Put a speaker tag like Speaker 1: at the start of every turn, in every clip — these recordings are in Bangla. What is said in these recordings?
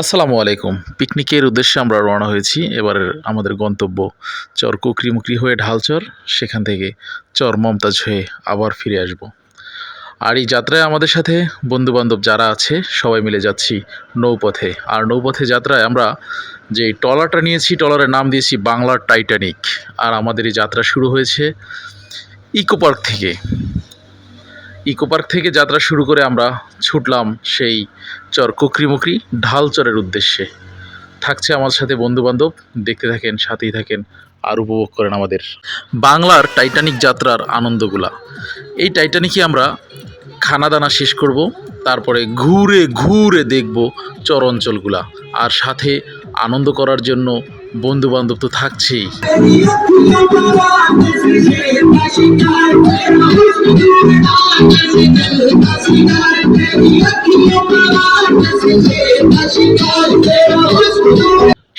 Speaker 1: আসসালামু আলাইকুম। পিকনিকের উদ্দেশ্যে আমরা রওনা হয়েছি। এবারের আমাদের গন্তব্য চর কুকরি কুকরিমুকরি হয়ে ঢালচর। সেখান থেকে চর মমতাজ হয়ে আবার ফিরে আসব। আর এই যাত্রায় আমাদের সাথে বন্ধুবান্ধব যারা আছে, সবাই মিলে যাচ্ছি নৌপথে। আর নৌপথে যাত্রায় আমরা যে ট্রলারটা নিয়েছি, ট্রলারের নাম দিয়েছি বাংলার টাইটানিক। আর আমাদের এই যাত্রা শুরু হয়েছে ইকো পার্ক থেকে। ইকো পার্ক থেকে যাত্রা শুরু করে আমরা ছুটলাম সেই চর কুকরিমুকরি ঢালচরের উদ্দেশ্যে। থাকছে আমার সাথে বন্ধু বান্ধব দেখতে থাকেন, সাথেই থাকেন আর উপভোগ করেন আমাদের বাংলার টাইটানিক যাত্রার আনন্দগুলা। এই টাইটানিকে আমরা খানা দানা শেষ করব, তারপরে ঘুরে ঘুরে দেখব চর অঞ্চলগুলা, আর সাথে আনন্দ করার জন্য বন্ধু বান্ধব তো থাকছেই।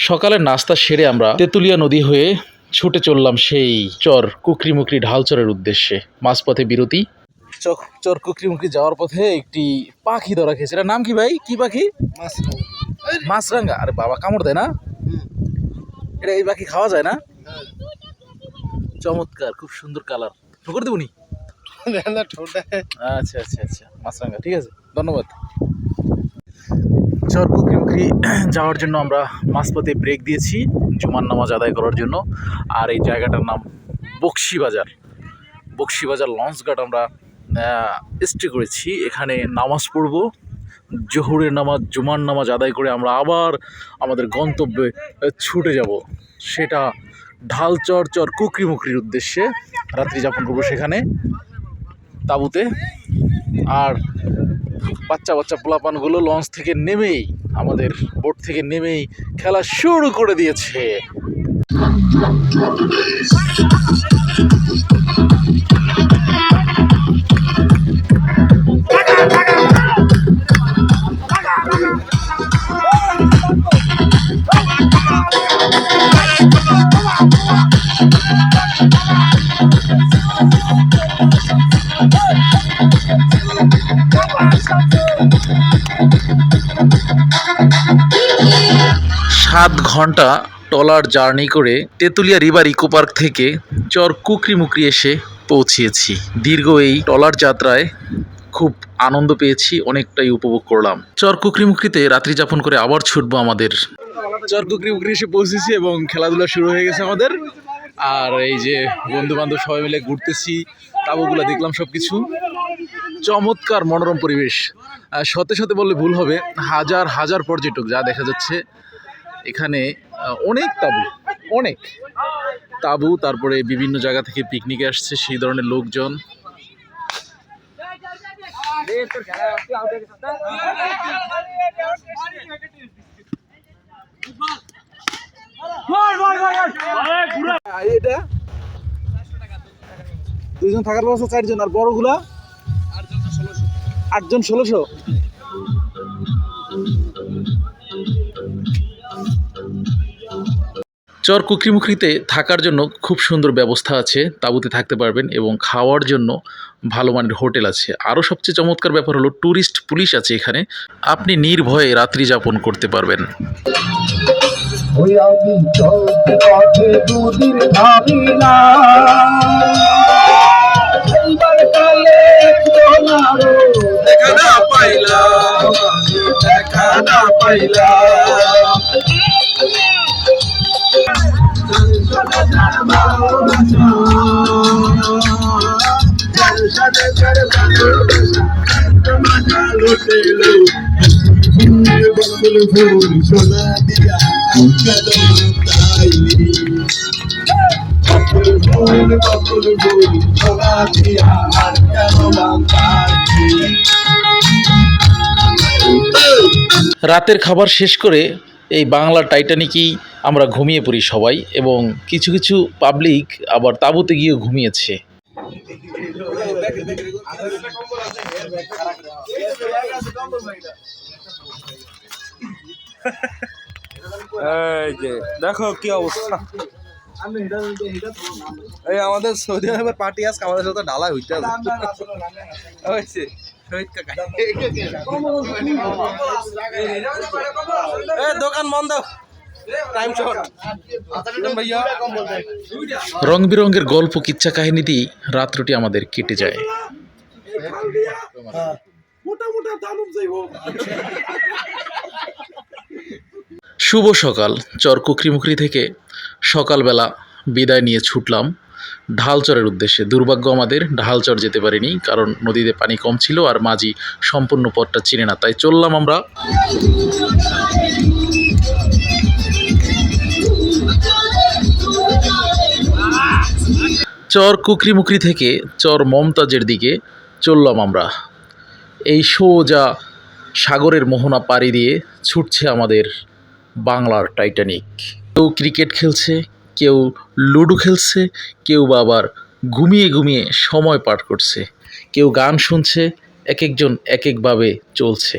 Speaker 1: সকালের নাস্তা সেরে আমরা তেঁতুলিয়া নদী হয়ে ছুটে চললাম সেই চর কুকরিমুকরি ঢালচরের উদ্দেশ্যে। মাঝপথে বিরতি। চক চর কুকরিমুকরি যাওয়ার পথে একটি পাখি ধরা খেয়েছে। এটার নাম কি ভাই? কি পাখি? মাছরাঙ্গা আরে বাবা কামড় দেয় না? এটা এই পাখি খাওয়া যায় না? চমৎকার খুব সুন্দর কালার। ঠুকর দেবনি আচ্ছা আচ্ছা আচ্ছা মাছরাঙ্গা ঠিক আছে ধন্যবাদ। চর কুকরিমুকরি যাওয়ার জন্য আমরা মাঝপথে ব্রেক দিয়েছি জুমার নামাজ আদায় করার জন্য। আর এই জায়গাটার নাম বক্সি বাজার। বক্সি বাজার লঞ্চ ঘাট আমরা স্টে করেছি। এখানে নামাজ পড়ব। জহুরের নামাজ, জুমার নামাজ আদায় করে আমরা আবার আমাদের গন্তব্যে ছুটে যাব। সেটা ঢাল চর চর কুকরিমুকরির উদ্দেশ্যে রাত্রি যাপন করব সেখানে, তাঁবুতে। আর বাচ্চা বাচ্চা পোলাপানগুলো লঞ্চ থেকে নেমেই, আমাদের বোট থেকে নেমেই খেলা শুরু করে দিয়েছে। সাত ঘণ্টা ট্রলার জার্নি করে তেঁতুলিয়া রিভার ইকো পার্ক থেকে চর কুকরিমুকরি এসে পৌঁছিয়েছি দীর্ঘ এই ট্রলার যাত্রায় খুব আনন্দ পেয়েছি, অনেকটাই উপভোগ করলাম। চর কুকরিমুকরিতে রাত্রি যাপন করে আবার ছুটবো আমাদের চর কুকরিমুকরি এসে পৌঁছেছি এবং খেলাধুলা শুরু হয়ে গেছে আমাদের। আর এই যে বন্ধু বান্ধব সবাই মিলে ঘুরতেছি, তাবুগুলা দেখলাম সব কিছু চমৎকার মনোরম পরিবেশ। শতে শতে বললে ভুল হবে, হাজার হাজার পর্যটক যা দেখা যাচ্ছে, এখানে অনেক তাবু অনেক। তাবু, তারপরে বিভিন্ন জায়গা থেকে পিকনিকে আসছে, সেই ধরনের লোকজন। এটা? দুইজন থাকার ব্যবস্থা চারজন। আর বড়গুলা? আটজন ষোলোশো। চর কুকরিমুখরিতে থাকার জন্য খুব সুন্দর ব্যবস্থা আছে তাঁবুতে থাকতে পারবেন এবং খাওয়ার জন্য ভালো মানের হোটেল আছে। আরও সবচেয়ে চমৎকার ব্যাপার হলো ট্যুরিস্ট পুলিশ আছে এখানে। আপনি নির্ভয়ে রাত্রি যাপন করতে পারবেন।
Speaker 2: ওই আমি চলতে পথে দুদিন ভাবি না এইবার কালে দেখা না পাইলাম দেখা না পাইলাম দিয়া দিয়া আর
Speaker 1: রাতের খাবার শেষ করে এই বাংলা টাইটানিকই আমরা ঘুমিয়ে পড়ি সবাই এবং কিছু কিছু পাবলিক আবার তাঁবুতে গিয়ে ঘুমিয়েছে।
Speaker 3: এই যে দেখো কি অবস্থা। এই আমাদের সৌদি আরবের পার্টি আজকে আমাদের সাথে ঢালাই হইতে আছে। দোকান বন্ধ। টাইম শর্ট ভাইয়া।
Speaker 1: রং বিরঙের গল্প কিচ্ছা কাহিনী দিয়ে রাত্রটি আমাদের কেটে যায়।
Speaker 2: মোটা মোটা যাইব।
Speaker 1: শুভ সকাল, চর কুকরিমুকরি থেকে সকালবেলা বিদায় নিয়ে ছুটলাম। ঢালচরের উদ্দেশ্যে। দুর্ভাগ্য আমাদের, ঢালচর যেতে পারিনি, কারণ নদীতে পানি কম ছিল আর মাঝি সম্পূর্ণ পথটা চিনে না। তাই চললাম আমরা চর কুকরিমুকরি থেকে চর মমতাজের দিকে চললাম আমরা। এই সোজা সাগরের মোহনা পাড়ি দিয়ে ছুটছে আমাদের বাংলার টাইটানিক। কেউ ক্রিকেট খেলছে, কেউ লুডো খেলছে, কেউ বা আবার ঘুমিয়ে ঘুমিয়ে সময় পার করছে। কেউ গান শুনছে এক একজন এক একভাবে চলছে।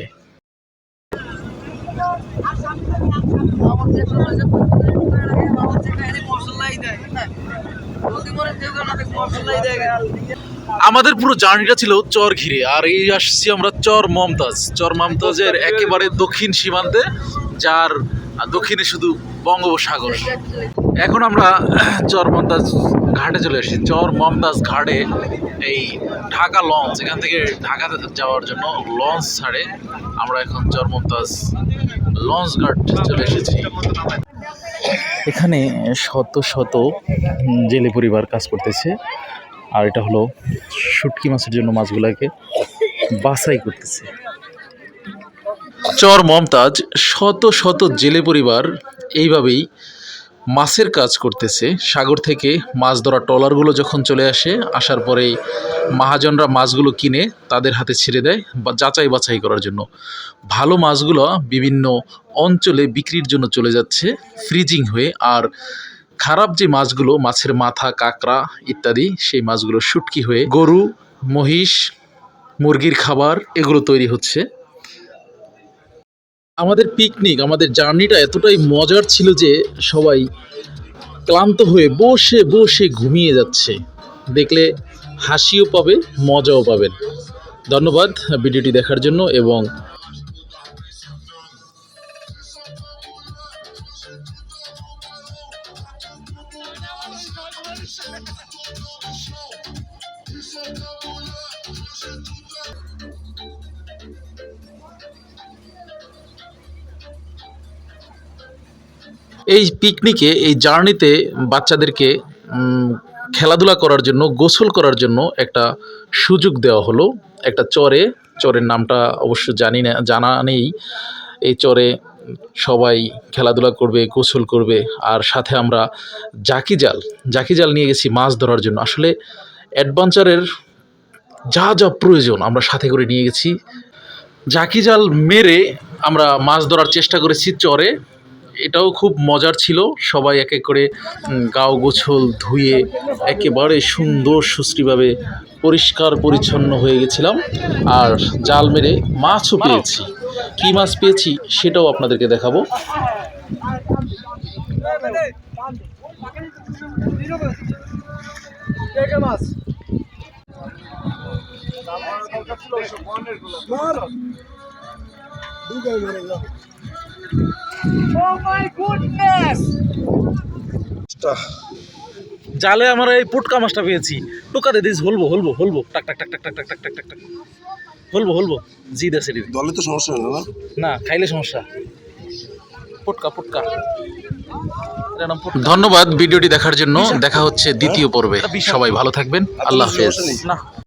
Speaker 1: আমাদের পুরো জার্নিটা ছিল চর ঘিরে, আর এই আসছি আমরা চর মমতাজ। চর মমতাজের একেবারে দক্ষিণ সীমান্তে, যার দক্ষিণে শুধু বঙ্গোপসাগর। এখন আমরা চর মমতাজ ঘাটে চলে এসেছি। চর মমতাজ ঘাটে এই ঢাকা লঞ্চ, এখান থেকে ঢাকা যাওয়ার জন্য লঞ্চ ছাড়ে আমরা এখন চর মমতাজ লঞ্চ ঘাট চলে এসেছি। এখানে শত শত জেলে পরিবার কাজ করতেছে। আর এটা হলো শুটকি মাছের জন্য মাছগুলোকে বাছাই করতেছে। চর মমতাজ শত শত জেলে পরিবার এইভাবেই মাছের কাজ করতেছে। সাগর থেকে মাছ ধরা ট্রলারগুলো যখন চলে আসে, আসার পরেই মহাজনরা মাছগুলো কিনে তাদের হাতে ছেড়ে দেয় বা যাচাই বাছাই করার জন্য। ভালো মাছগুলো বিভিন্ন অঞ্চলে বিক্রির জন্য চলে যাচ্ছে, ফ্রিজিং হয়ে। আর খারাপ যে মাছগুলো, মাছের মাথা, কাঁকড়া ইত্যাদি, সেই মাছগুলো শুটকি হয়ে গরু, মহিষ, মুরগির খাবার, এগুলো তৈরি হচ্ছে। আমাদের পিকনিক আমাদের জার্নিটা এতটাই মজার ছিল যে সবাই ক্লান্ত হয়ে বসে বসে ঘুমিয়ে যাচ্ছে। দেখলে হাসিও পাবে, মজাও পাবেন। ধন্যবাদ ভিডিওটি দেখার জন্য এবং এই পিকনিকে, এই জার্নিতে বাচ্চাদেরকে খেলাধুলা করার জন্য, গোসল করার জন্য একটা সুযোগ দেওয়া হলো। একটা চরে, চরের নামটা অবশ্য জানি না, জানা নেই। এই চরে সবাই খেলাধুলা করবে, গোসল করবে। আর সাথে আমরা জাকি জাল জাকি জাল নিয়ে গেছি মাছ ধরার জন্য। আসলে অ্যাডভেঞ্চারের যা যা প্রয়োজন আমরা সাথে করে নিয়ে গেছি। জাকি জাল মেরে আমরা মাছ ধরার চেষ্টা করেছি চরে। এটাও খুব মজার ছিল। সবাই এক এক করে গাও গোছল ধুয়ে একেবারে সুন্দর সুশ্রীভাবে পরিষ্কার পরিচ্ছন্ন হয়ে গেছিলাম। আর জাল মেরে মাছও পেয়েছি। কী মাছ পেয়েছি সেটাও আপনাদেরকে দেখাবো। জালে আমরা এই পুটকা মাছটা পেয়েছি। টোকা দিয়ে দিস হলবো হলবো হলবো। টাক টাক টাক টাক টাক টাক টাক টাক টাক। টাক হলবো হলবো। জি দেশে
Speaker 2: দলে তো সমস্যা নেই না
Speaker 1: না? খাইলে সমস্যা। পুটকা পুটকা। ধন্যবাদ ভিডিওটি দেখার জন্য। দেখা হচ্ছে দ্বিতীয় পর্বে। সবাই ভালো থাকবেন। আল্লাহ হাফেজ। না।